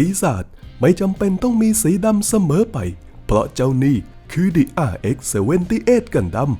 ปีศาจไม่จำเป็นต้องมีสีดำเสมอไป เพราะเจ้านี่คือ The RX-78 กันดั้ม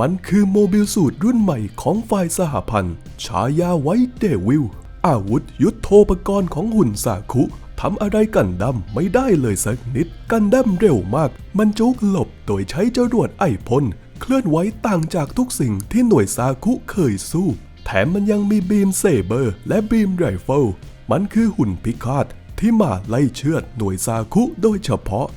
มันคือโมบิลสูตรรุ่นใหม่ของฝ่ายสหพันธ์ ฉายาไว้เดวิล อาวุธยุทโธปกรณ์ของหุ่นสาคุทำอะไรกันดั้มไม่ได้เลยสักนิด กันดั้มเร็วมาก มันจุกหลบโดยใช้จรวดไอพ่นเคลื่อนไหวต่างจากทุกสิ่งที่หน่วยสาคุเคยสู้ แถมมันยังมีบีมเซเบอร์ และบีมไรเฟิลมันคือหุ่นพิฆาต ที่มาไล่เชือดหน่วยสาคุโดยเฉพาะ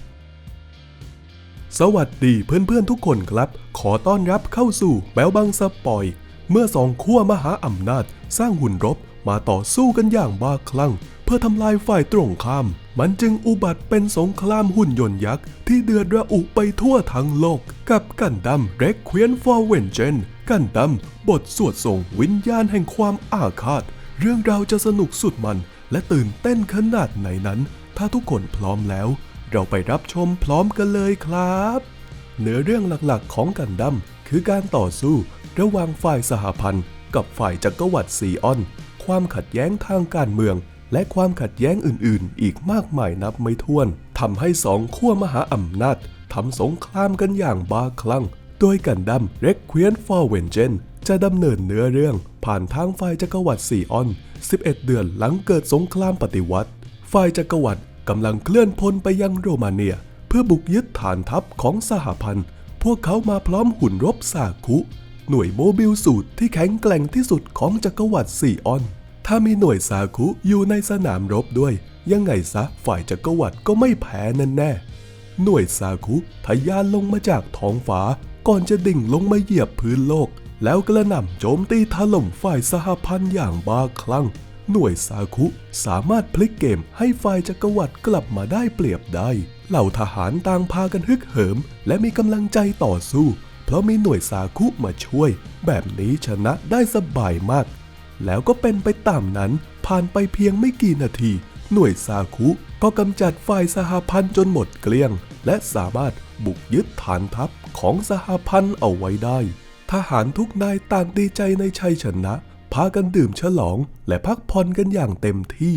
สวัสดีเพื่อนๆทุกคนครับ ขอต้อนรับเข้าสู่แบลบังสปอย เมื่อสองขั้วมหาอำนาจสร้างหุ่นรบมาต่อสู้กันอย่างบ้าคลั่ง เพื่อทำลายฝ่ายตรงข้าม มันจึงอุบัติเป็นสงครามหุ่นยนต์ยักษ์ ที่เดือดระอุไปทั่วทั้งโลก กับกันดัมเร็กเควียนฟอร์เวนเจนกันดัมบทสวดส่งวิญญาณแห่งความอาฆาต เรื่องราวจะสนุกสุดมัน และตื่นเต้นขนาดไหนนั้น ถ้าทุกคนพร้อมแล้ว เราไปรับชมพร้อมกันเลยครับ เนื้อเรื่องหลักๆของกันดั้มคือการต่อสู้ระหว่างฝ่ายสหพันธ์ กับฝ่ายจักรวรรดิซีออน ความขัดแย้งทางการเมือง และความขัดแย้งอื่นๆ อีกมากมายนับไม่ถ้วนทำให้สองขั้วมหาอำนาจทำสงครามกันอย่างบ้าคลั่ง โดยกันดั้มเร็กเควียนฟอร์เวนเจนจะดำเนินเนื้อเรื่อง ผ่านทางฝ่ายจักรวรรดิซีออน 11 เดือนหลังเกิดสงครามปฏิวัติ ฝ่ายจักรวรรดิกำลังเคลื่อนพลไปยังโรมาเนีย เพื่อบุกยึดฐานทัพของสหพันธ์ พวกเขามาพร้อมหุ่นรบสาคุ หน่วยโมบิลสูตรที่แข็งแกร่งที่สุดของจักรวรรดิซีออน ถ้ามีหน่วยสาคุอยู่ในสนามรบด้วย ยังไงซะฝ่ายจักรวรรดิก็ไม่แพ้นแน่ หน่วยสาคุทะยานลงมาจากท้องฟ้าก่อนจะดิ่งลงมาเหยียบพื้นโลก แล้วกระหน่ำโจมตีถล่มฝ่ายสหพันธ์อย่างบ้าคลั่ง หน่วยสาคุสามารถพลิกเกมให้ฝ่ายจักรวรรดิกลับมาได้เปรียบได้ เหล่าทหารต่างพากันฮึกเหิม และมีกำลังใจต่อสู้ เพราะมีหน่วยสาคุมาช่วย แบบนี้ชนะได้สบายมาก แล้วก็เป็นไปตามนั้น ผ่านไปเพียงไม่กี่นาที หน่วยซาคุก็กำจัดฝ่ายสหพันธ์จนหมดเกลี้ยง และสามารถบุกยึดฐานทัพของสหพันธ์เอาไว้ได้ ทหารทุกนายต่างดีใจในชัยชนะ พากันดื่มฉลองและพักผ่อนกันอย่างเต็มที่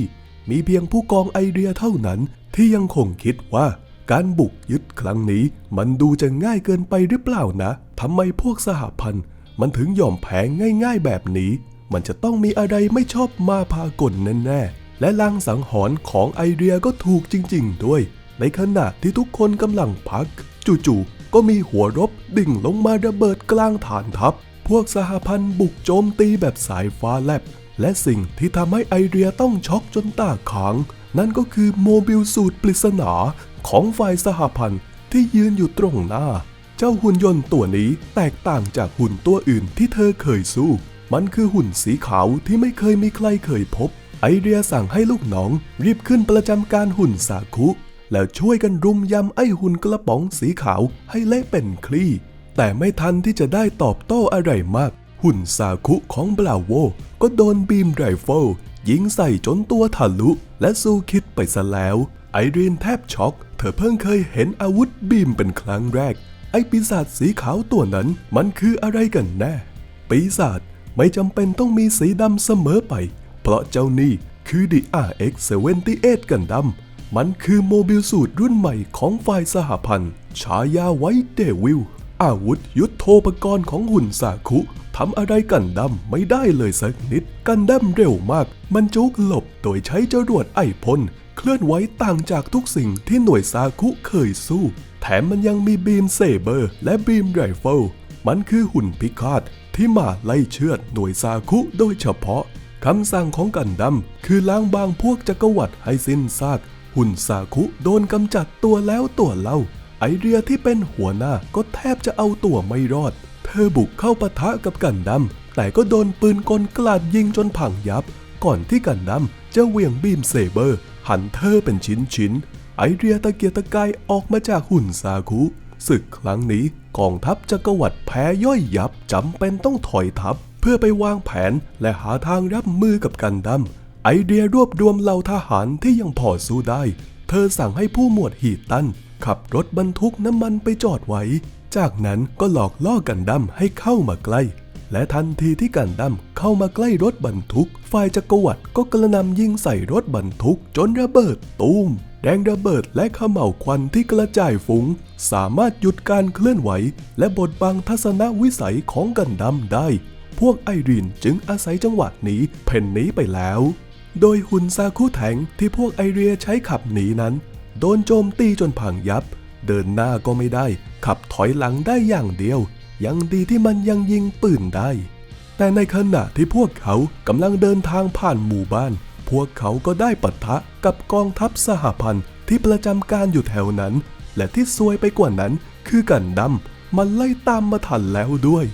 มีเพียงผู้กองไอเดียเท่านั้นที่ยังคงคิดว่าการบุกยึดครั้งนี้มันดูจะง่ายเกินไปหรือเปล่านะทำไมพวกสหพันธ์มันถึงยอมแพ้ง่ายๆแบบนี้ มันจะต้องมีอะไรไม่ชอบมาพากลแน่ๆ และลางสังหรณ์ของไอเดียก็ถูกจริงๆด้วย ในขณะที่ทุกคนกำลังพัก จู่ๆ ก็มีหัวรบดิ่งลงมาระเบิดกลางฐานทัพ พวกสหพันธ์บุกโจมตีแบบสายฟ้าแลบ และสิ่งที่ทำให้ไอเดียต้องช็อกจนตาค้าง นั่นก็คือโมบิลสูตรปริศนาของฝ่ายสหพันธ์ที่ยืนอยู่ตรงหน้า เจ้าหุ่นยนต์ตัวนี้แตกต่างจากหุ่นตัวอื่นที่เธอเคยสู้ มันคือหุ่นสีขาวที่ไม่เคยมีใครเคยพบ ไอเดียสั่งให้ลูกน้องรีบขึ้นประจำการหุ่นสาคุ แล้วช่วยกันรุมยำไอหุ่นกระป๋องสีขาวให้เละเป็นคลี่ แต่ไม่ทันที่จะได้ตอบโต้อะไรมาก หุ่นสาคุของบลาโว ก็โดนบีมไรเฟิลยิงใส่จนตัวทะลุ และสู้คิดไปซะแล้ว ไอรีนแทบช็อก เธอเพิ่งเคยเห็นอาวุธบีมเป็นครั้งแรก ไอปีศาจสีขาวตัวนั้นมันคืออะไรกันแน่ ปีศาจไม่จำเป็นต้องมีสีดำเสมอไป เพราะเจ้านี่คือ The RX-78 กันดั้ม มันคือโมบิลสูตรรุ่นใหม่ของฝ่ายสหพันธ์ ฉายาไว้เดวิล อาวุธยุทโธปกรณ์ของหุ่นสาคุทำอะไรกันดั้มไม่ได้เลยสักนิด กันดั้มเร็วมาก มันจุกหลบโดยใช้จรวดไอพ่นเคลื่อนไหวต่างจากทุกสิ่งที่หน่วยสาคุเคยสู้ แถมมันยังมีบีมเซเบอร์ และบีมไรเฟิลมันคือหุ่นพิฆาตที่มาไล่เชือดหน่วยซาคุโดยเฉพาะคำสั่งของกันดั้มคือล้างบางพวกจักรวรรดิให้สิ้นซาก หุ่นซาคุโดนกำจัดตัวแล้วตัวเล่า ไอเดียที่เป็นหัวหน้าก็แทบจะเอาตัวไม่รอด เธอบุกเข้าปะทะกับกันดั้มแต่ก็โดนปืนกลกลาดยิงจนพังยับ ก่อนที่กันดั้มจะเหวี่ยงบีมเซเบอร์ หันเธอเป็นชิ้นชิ้นๆไอเดียตะเกียกตะกายออกมาจากหุ่นซาคุศึกครั้งนี้กองทัพจักรวรรดิแพ้ย่อยยับจำเป็นต้องถอยทัพ เพื่อไปวางแผนและหาทางรับมือกับกันดั้ม ไอเดียรวบรวมเหล่าทหารที่ยังพอสู้ได้ เธอสั่งให้ผู้หมวดฮีตัน ขับรถบรรทุกน้ำมันไปจอดไว้ จากนั้นก็หลอกล่อกันดั้มให้เข้ามาใกล้ และทันทีที่กันดั้มเข้ามาใกล้รถบรรทุก ฝ่ายจักรวรรดิก็กระนำยิงใส่รถบรรทุกจนระเบิดตูมแรงระเบิดและขม่าวควันที่กระจายฟุ้ง สามารถหยุดการเคลื่อนไหว และบดบังทัศนวิสัยของกันดั้มได้ พวกไอรีนจึงอาศัยจังหวะหนีเพ่นนีไปแล้ว โดยหุ่นซาคุแทงที่พวกไอเรียใช้ขับหนีนั้น โดนโจมตีจนพังยับ เดินหน้าก็ไม่ได้ ขับถอยหลังได้อย่างเดียว ยังดีที่มันยังยิงปืนได้ แต่ในขณะที่พวกเขากำลังเดินทางผ่านหมู่บ้าน พวกเขาก็ได้ปะทะกับกองทัพสหพันธ์ที่ประจำการอยู่แถวนั้น และที่ซวยไปกว่านั้น คือกันดั้มมันไล่ตามมาทันแล้วด้วย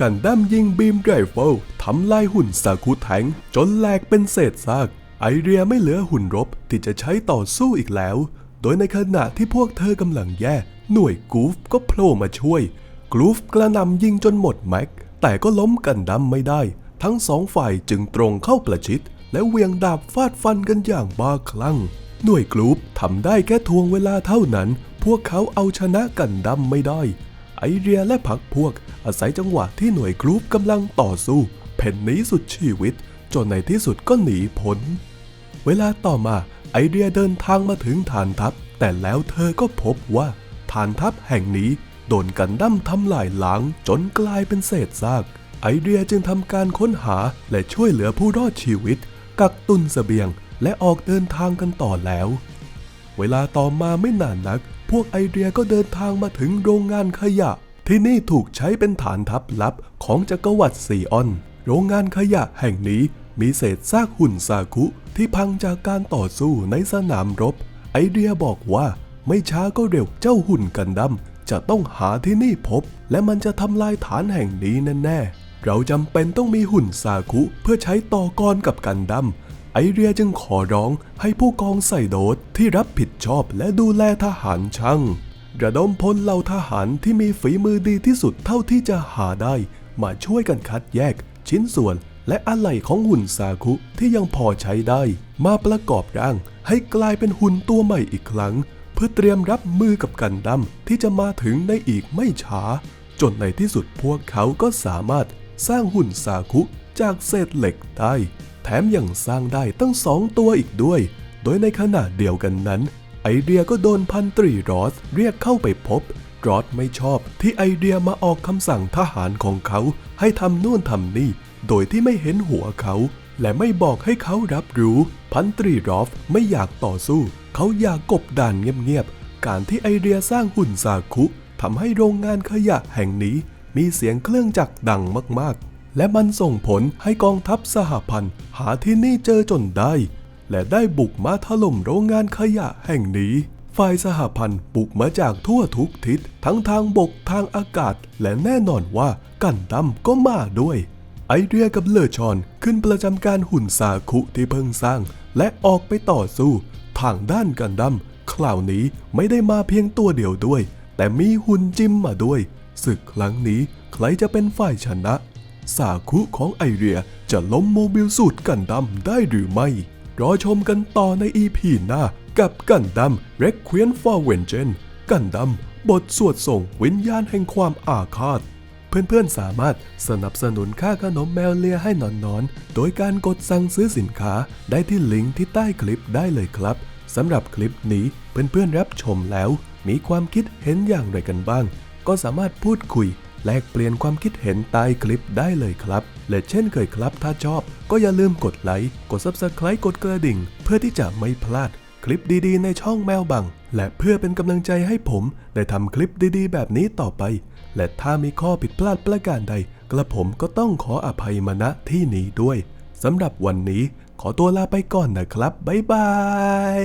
กันดั้มยิงบีมไรเฟิล ทำลายหุ่นซาคุแทงจนแหลกเป็นเศษซาก ไอเรียไม่เหลือหุ่นรบที่จะใช้ต่อสู้อีกแล้ว โดยในขณะที่พวกเธอกำลังแย่ หน่วยกูฟก็โผล่มาช่วยกรูฟกระนำยิงจนหมดแม็ก แต่ก็ล้มกันดั้มไม่ได้ ทั้งสองฝ่ายจึงตรงเข้าประชิด และเวียงดาบฟาดฟันกันอย่างบ้าคลั่ง หน่วยกรูฟทำได้แค่ทวงเวลาเท่านั้น พวกเขาเอาชนะกันดั้มไม่ได้ ไอเรียและพักพวกอาศัยจังหวะที่หน่วยกรูฟกำลังต่อสู้ เพ่นหนีสุดชีวิต จนในที่สุดก็หนีพ้น เวลาต่อมาไอเดียเดินทางมาถึงฐานทัพ แต่แล้วเธอก็พบว่าฐานทัพแห่งนี้โดนกันดั้มทำลายล้าง จนกลายเป็นเศษซาก ไอเดียจึงทำการค้นหาและช่วยเหลือผู้รอดชีวิต กักตุนเสบียงและออกเดินทางกันต่อแล้ว เวลาต่อมาไม่นานนัก พวกไอเดียก็เดินทางมาถึงโรงงานขยะ ที่นี่ถูกใช้เป็นฐานทัพลับของจักรวรรดิซีออน โรงงานขยะแห่งนี้มีเศษซากหุ่นซาคุที่พังจากการต่อสู้ในสนามรบ ไอเดียบอกว่าไม่ช้าก็เร็วเจ้าหุ่นกันดั้มจะต้องหาที่นี่พบ และมันจะทำลายฐานแห่งนี้แน่ๆ เราจำเป็นต้องมีหุ่นซาคุเพื่อใช้ต่อกรกับกันดั้มไอเรียจึงขอร้องให้ผู้กองใส่โดดที่รับผิดชอบและดูแลทหารช่างระดมพลเหล่าทหารที่มีฝีมือดีที่สุดเท่าที่จะหาได้ มาช่วยกันคัดแยก ชิ้นส่วนและอะไหล่ของหุ่นซาคุที่ยังพอใช้ได้ มาประกอบร่างให้กลายเป็นหุ่นตัวใหม่อีกครั้ง เพื่อเตรียมรับมือกับกันดั้มที่จะมาถึงในอีกไม่ช้า จนในที่สุดพวกเขาก็สามารถสร้างหุ่นซาคุจากเศษเหล็กได้ แถมยังสร้างได้ตั้งสองตัวอีกด้วย โดยในขณะเดียวกันนั้น ไอเดียก็โดนพันตรีรอสเรียกเข้าไปพบ รอสไม่ชอบ ที่ไอเดียมาออกคำสั่งทหารของเขา ให้ทำนู่นทำนี่ โดยที่ไม่เห็นหัวเขา และไม่บอกให้เขารับรู้ พันตรีรอฟไม่อยากต่อสู้ เขาอยากกบดานเงียบๆ การที่ไอเดียสร้างหุ่นซาคุทำให้โรงงานขยะแห่งนี้ มีเสียงเครื่องจักรดังมากๆ และมันส่งผลให้กองทัพสหพันธ์หาที่นี่เจอจนได้ และได้บุกมาถล่มโรงงานขยะแห่งนี้ ฝ่ายสหพันธ์บุกมาจากทั่วทุกทิศ ทั้งทางบกทางอากาศ และแน่นอนว่ากันดั้มก็มาด้วย ไอเดียกับเลอชอนขึ้นประจำการหุ่นซาคุที่เพิ่งสร้าง และออกไปต่อสู้ ทางด้านกันดั้มคราวนี้ไม่ได้มาเพียงตัวเดียวด้วย แต่มีหุ่นจิมมาด้วยศึกครั้งนี้ใครจะเป็นฝ่ายชนะ สาคุของไอเรียจะล้มโมบิลสูตรกันดั้มได้หรือไม่รอชมกันต่อในอีพีหน้า กับกันดัม Requiem for Vengeance กันดัม บทสวดส่งวิญญาณแห่งความอาฆาต เพื่อนๆสามารถสนับสนุนค่าขนมแมวเลียให้นอนๆ โดยการกดสั่งซื้อสินค้าได้ที่ลิงก์ที่ใต้คลิปได้เลยครับสำหรับคลิปนี้เพื่อนๆรับชมแล้ว มีความคิดเห็นอย่างไรกันบ้าง ก็สามารถพูดคุยแลกเปลี่ยนความคิดเห็นใต้คลิปได้เลยครับ และเช่นเคยครับ ถ้าชอบก็อย่าลืมกดไลค์ กด Subscribe กดกระดิ่ง เพื่อที่จะไม่พลาด คลิปดีๆ ในช่องแมวบัง และเพื่อเป็นกำลังใจให้ผมได้ทำคลิปดีๆ แบบนี้ต่อไป และถ้ามีข้อผิดพลาดประการใด กระผมก็ต้องขออภัยมาณที่นี้ด้วยสำหรับวันนี้ขอตัวลาไปก่อนนะครับ บ๊ายบาย